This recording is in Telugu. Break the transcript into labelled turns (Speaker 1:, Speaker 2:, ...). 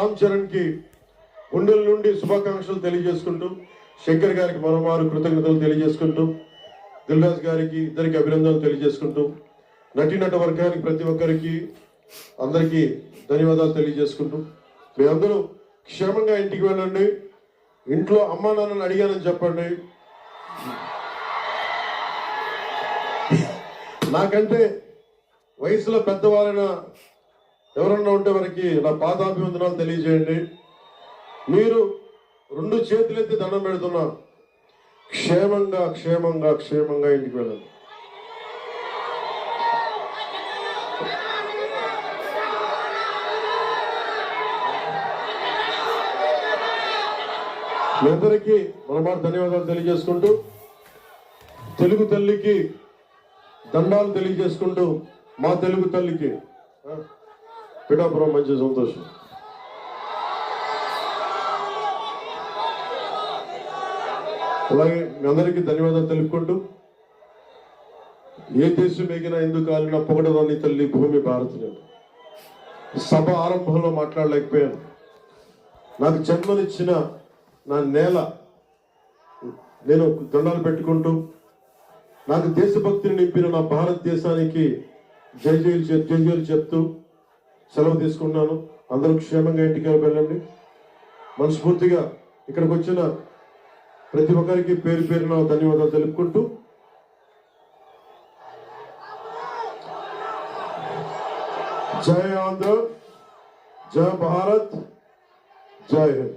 Speaker 1: రామ్ చరణ్కి గుండెల నుండి శుభాకాంక్షలు తెలియజేసుకుంటూ శంకర్ గారికి మరోమారు కృతజ్ఞతలు తెలియజేసుకుంటూ దిల్రాజ్ గారికి ఇద్దరికి అభినందనలు తెలియజేసుకుంటూ నటీనట వర్గానికి ప్రతి ఒక్కరికి అందరికీ ధన్యవాదాలు తెలియజేసుకుంటూ మీ అందరూ క్షేమంగా ఇంటికి వెళ్ళండి. ఇంట్లో అమ్మా నాన్నని అడిగానని చెప్పండి. నాకంటే వయసులో పెద్దవారైన ఎవరన్నా ఉంటే వారికి నా పాదాభివందనాలు తెలియజేయండి. మీరు రెండు చేతులెత్తి దండం పెడుతున్నా క్షేమంగా క్షేమంగా క్షేమంగా ఇంటికి వెళ్ళండి. మీ అందరికీ మనమాట ధన్యవాదాలు తెలియజేసుకుంటూ తెలుగు తల్లికి దండాలు తెలియజేసుకుంటూ మా తెలుగు తల్లికి పిఠాపురం మంచి సంతోషం అలాగే మీ అందరికీ ధన్యవాదాలు తెలుపుకుంటూ ఏ దేశం ఎగినా ఎందుకు కాలిన పొగడదాన్ని తల్లి భూమి భారతదేశం. సభ ఆరంభంలో మాట్లాడలేకపోయాను. నాకు జన్మనిచ్చిన నా నేల నేను దండాలు పెట్టుకుంటూ నాకు దేశభక్తిని నింపిన నా భారతదేశానికి జై జైలు జై జైలు చెప్తూ సెలవు తీసుకున్నాను అందరూ క్షేమంగా ఇంటికి వెళ్ళండి. మనస్ఫూర్తిగా ఇక్కడికి వచ్చిన ప్రతి ఒక్కరికి పేరు పేరున ధన్యవాదాలు తెలుపుకుంటూ జై ఆంధ్ర జై భారత్ జై హింద్.